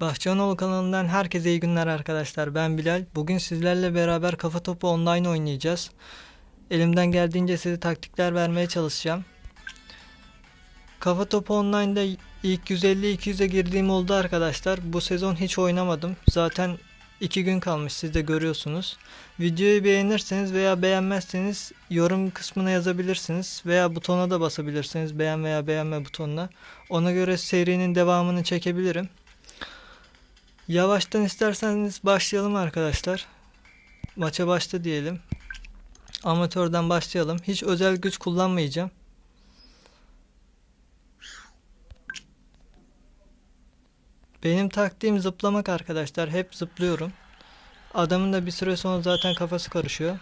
Bahçıvanoğlu kanalından herkese iyi günler arkadaşlar. Ben Bilal. Bugün sizlerle beraber kafa topu online oynayacağız. Elimden geldiğince size taktikler vermeye çalışacağım. Kafa topu online'da ilk 150-200'e girdiğim oldu arkadaşlar. Bu sezon hiç oynamadım. Zaten 2 gün kalmış siz de görüyorsunuz. Videoyu beğenirseniz veya beğenmezseniz yorum kısmına yazabilirsiniz. Veya butona da basabilirsiniz. Beğen veya beğenme butonuna. Ona göre serinin devamını çekebilirim. Yavaştan isterseniz başlayalım arkadaşlar. Maça başla diyelim. Amatörden başlayalım. Hiç özel güç kullanmayacağım. Benim taktiğim zıplamak arkadaşlar. Hep zıplıyorum. Adamın da bir süre sonra zaten kafası karışıyor.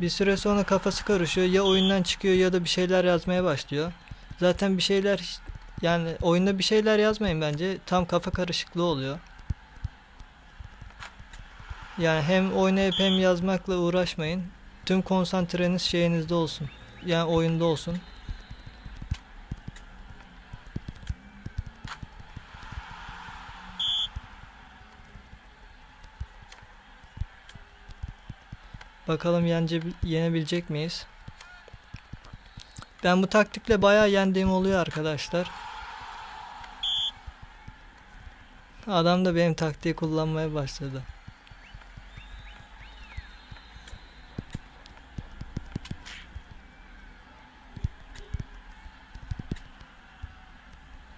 Bir süre sonra kafası karışıyor. Ya oyundan çıkıyor ya da bir şeyler yazmaya başlıyor. Zaten bir şeyler yani oyunda bir şeyler yazmayın bence. Tam kafa karışıklığı oluyor. Yani hem oynayıp hem yazmakla uğraşmayın. Tüm konsantreniz şeyinizde olsun. Yani oyunda olsun. Bakalım yence, yenebilecek miyiz? Ben bu taktikle bayağı yendiğim oluyor arkadaşlar. Adam da benim taktiği kullanmaya başladı.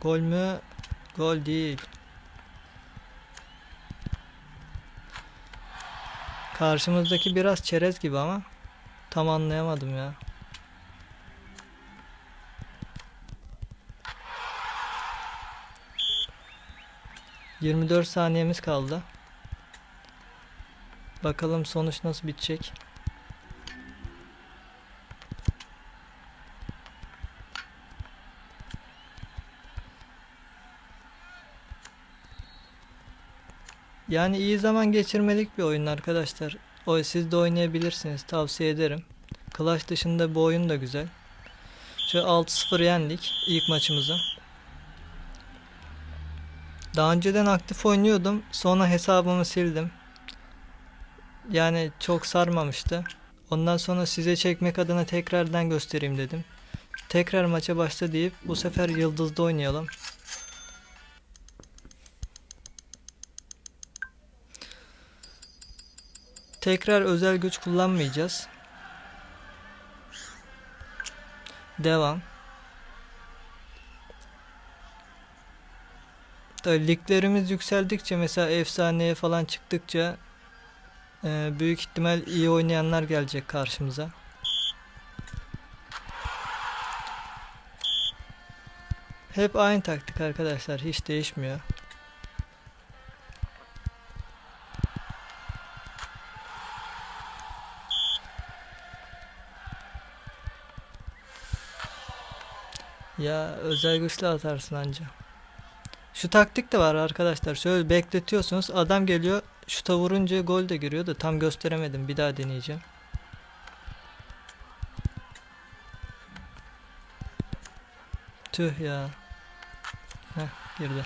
Gol mü? Gol değil. Karşımızdaki biraz çerez gibi ama tam anlayamadım ya. Yirmi dört saniyemiz kaldı. Bakalım sonuç nasıl bitecek. Yani iyi zaman geçirmelik bir oyun arkadaşlar. O siz de oynayabilirsiniz. Tavsiye ederim. Clash dışında bu oyun da güzel. Şöyle 6-0 yendik ilk maçımızı. Daha önceden aktif oynuyordum. Sonra hesabımı sildim. Yani çok sarmamıştı. Ondan sonra size çekmek adına tekrardan göstereyim dedim. Tekrar maça başla deyip bu sefer yıldızda oynayalım. Tekrar özel güç kullanmayacağız. Devam. Tabii liglerimiz yükseldikçe mesela efsaneye falan çıktıkça e, büyük ihtimal iyi oynayanlar gelecek karşımıza. Hep aynı taktik arkadaşlar hiç değişmiyor. Ya özel güçle atarsın anca. Şu taktik de var arkadaşlar. Şöyle bekletiyorsunuz. Adam geliyor. Şuta vurunca gol de giriyor da tam gösteremedim. Bir daha deneyeceğim. Tüh ya. Heh girdi.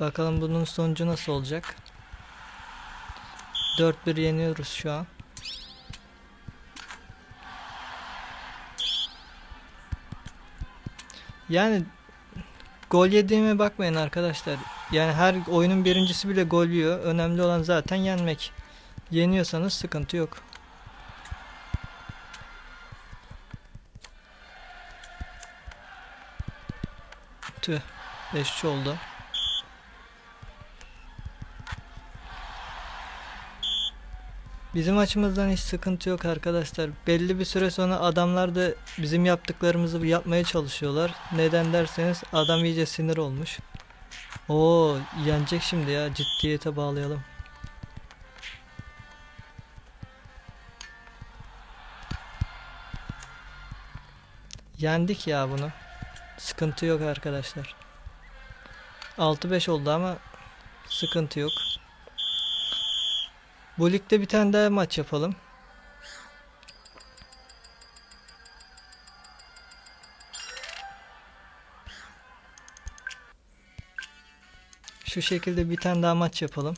Bakalım bunun sonucu nasıl olacak. 4-1 yeniyoruz şu an. Yani gol yediğime bakmayın arkadaşlar. Yani her oyunun birincisi bile gol yiyor. Önemli olan zaten yenmek. Yeniyorsanız sıkıntı yok. Tüh. 5 oldu. Bizim açımızdan hiç sıkıntı yok arkadaşlar. Belli bir süre sonra adamlar da bizim yaptıklarımızı yapmaya çalışıyorlar. Neden derseniz adam iyice sinir olmuş. Oo, yenecek şimdi ya. Ciddiyete bağlayalım. Yendik ya bunu. Sıkıntı yok arkadaşlar. 6-5 oldu ama sıkıntı yok. Bu ligde bir tane daha maç yapalım. Şu şekilde bir tane daha maç yapalım.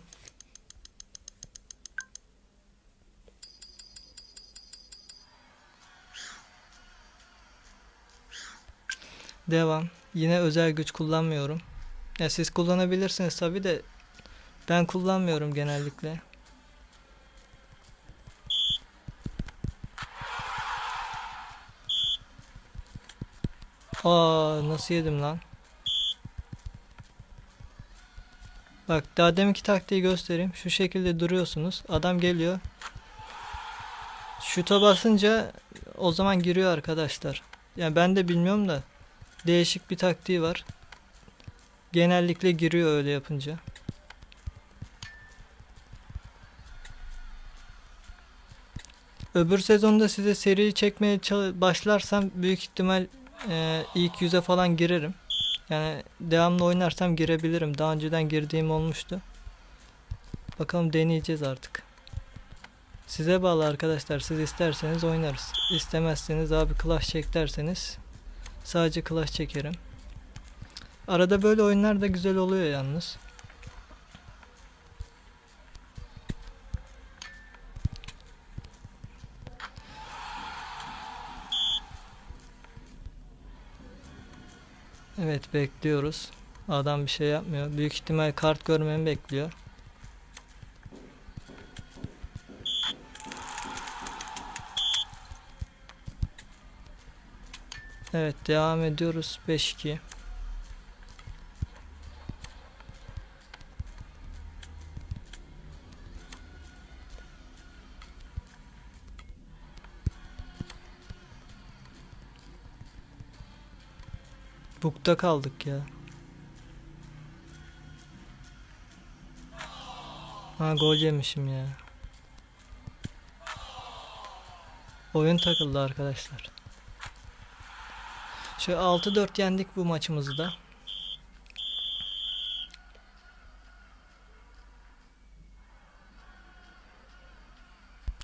Devam. Yine özel güç kullanmıyorum. Ya siz kullanabilirsiniz tabi de ben kullanmıyorum genellikle. Aa nasıl yedim lan? Bak daha deminki taktiği göstereyim. Şu şekilde duruyorsunuz. Adam geliyor. Şuta basınca o zaman giriyor arkadaşlar. Yani ben de bilmiyorum da değişik bir taktiği var. Genellikle giriyor öyle yapınca. Öbür sezonda size seri çekmeye başlarsam büyük ihtimal e, ilk yüze falan girerim. Yani devamlı oynarsam girebilirim. Daha önceden girdiğim olmuştu. Bakalım deneyeceğiz artık. Size bağlı arkadaşlar. Siz isterseniz oynarız. İstemezseniz abi clash çek derseniz sadece clash çekerim. Arada böyle oyunlar da güzel oluyor yalnız. Evet bekliyoruz. Adam bir şey yapmıyor. Büyük ihtimal kart görmemi bekliyor. Evet devam ediyoruz 5-2. Bukta kaldık ya. Ha gol yemişim ya. Oyun takıldı arkadaşlar. Şöyle 6-4 yendik bu maçımızı da.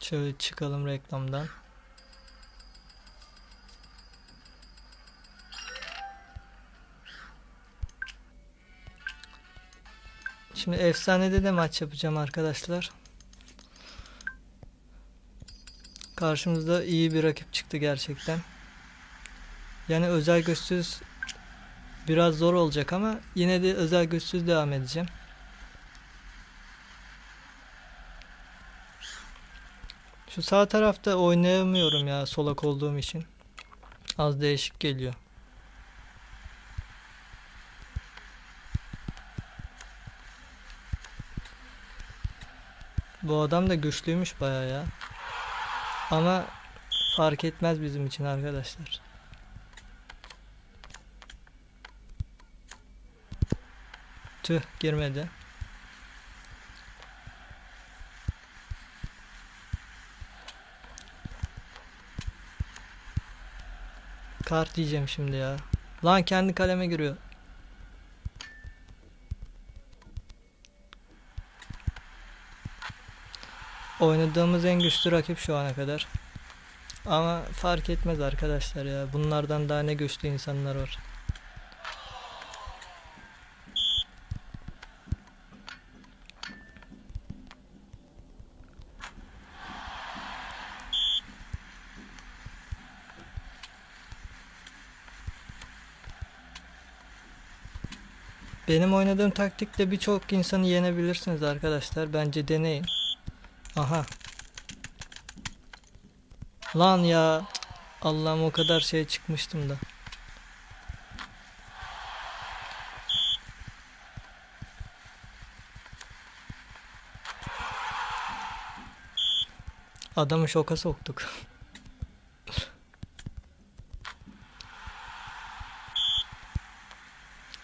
Şöyle çıkalım reklamdan. Şimdi efsanede de maç yapacağım arkadaşlar. Karşımızda iyi bir rakip çıktı gerçekten. Yani özel güçsüz biraz zor olacak ama yine de özel güçsüz devam edeceğim. Şu sağ tarafta oynayamıyorum ya solak olduğum için. Az değişik geliyor. Bu adam da güçlüymüş baya ya. Ama fark etmez bizim için arkadaşlar. Tüh girmedi. Kart diyeceğim şimdi ya. Lan kendi kaleme giriyor. Oynadığımız en güçlü rakip şu ana kadar. Ama fark etmez arkadaşlar ya. Bunlardan daha ne güçlü insanlar var. Benim oynadığım taktikle birçok insanı yenebilirsiniz arkadaşlar. Bence deneyin. Aha. Lan ya. Allah'ım o kadar şey çıkmıştım da. Adamı şoka soktuk.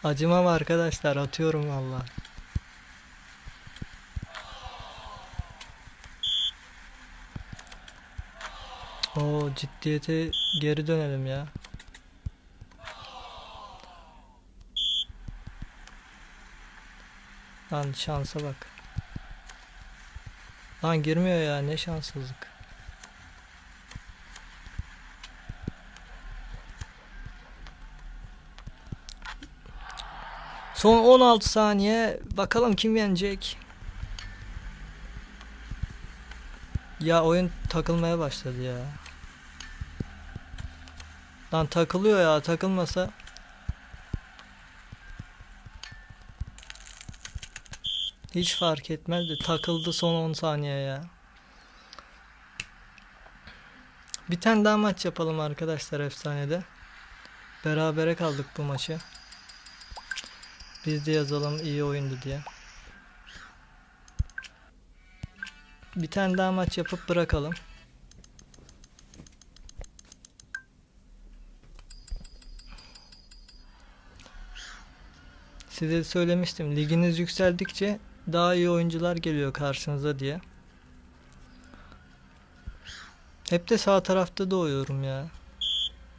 Acımam arkadaşlar atıyorum valla. ciddiyete geri dönelim ya. Lan şansa bak. Lan girmiyor ya ne şanssızlık. Son 16 saniye. Bakalım kim yenecek. Ya oyun takılmaya başladı ya. Lan takılıyor ya takılmasa. Hiç fark etmez de takıldı son 10 saniye ya. Bir tane daha maç yapalım arkadaşlar efsanede. Berabere kaldık bu maçı. Biz de yazalım iyi oyundu diye. Bir tane daha maç yapıp bırakalım. Size söylemiştim. Liginiz yükseldikçe daha iyi oyuncular geliyor karşınıza diye. Hep de sağ tarafta doğuyorum ya.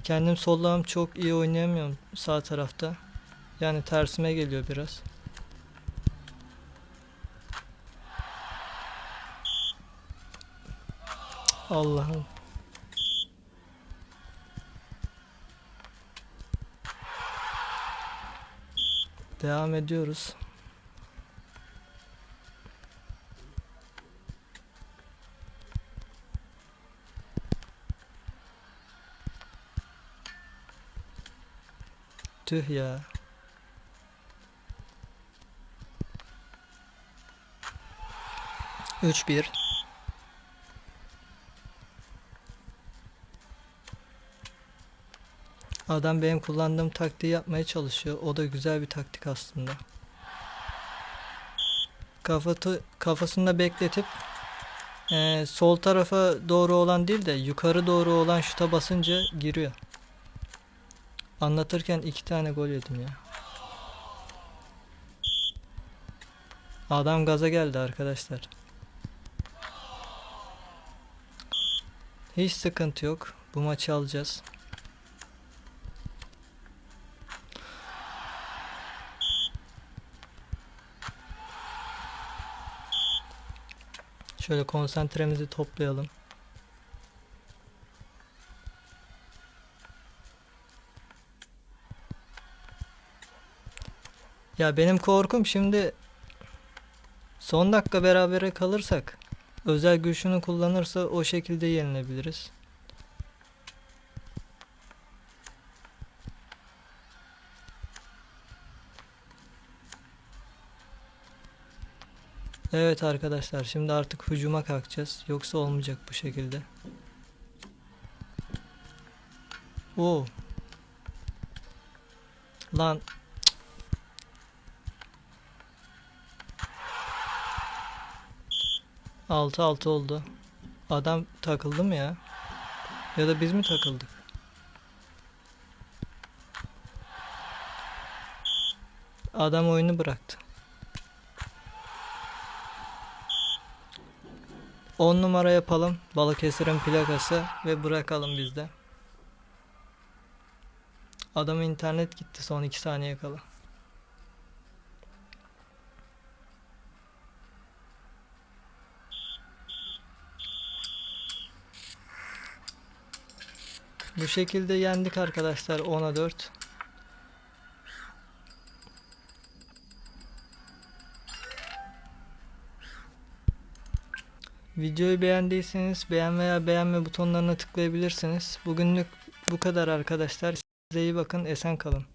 Kendim sollağım çok iyi oynayamıyorum sağ tarafta. Yani tersime geliyor biraz. Allah'ım. Devam ediyoruz. Tüh ya. Üç bir. Adam benim kullandığım taktiği yapmaya çalışıyor. O da güzel bir taktik aslında. Kafatı, kafasında bekletip eee, sol tarafa doğru olan değil de yukarı doğru olan şuta basınca giriyor. Anlatırken iki tane gol yedim ya. Adam gaza geldi arkadaşlar. Hiç sıkıntı yok. Bu maçı alacağız. Şöyle konsantremizi toplayalım. Ya benim korkum şimdi son dakika berabere kalırsak özel güçünü kullanırsa o şekilde yenilebiliriz. Evet arkadaşlar şimdi artık hücuma kalkacağız. Yoksa olmayacak bu şekilde. Oo. Lan. Altı altı oldu. Adam takıldı mı ya? Ya da biz mi takıldık? Adam oyunu bıraktı. 10 numara yapalım. Balıkesir'in plakası ve bırakalım biz de. Adamın internet gitti son 2 saniye kala. Bu şekilde yendik arkadaşlar 10'a 4. Videoyu beğendiyseniz beğen veya beğenme butonlarına tıklayabilirsiniz. Bugünlük bu kadar arkadaşlar. Size iyi bakın, esen kalın.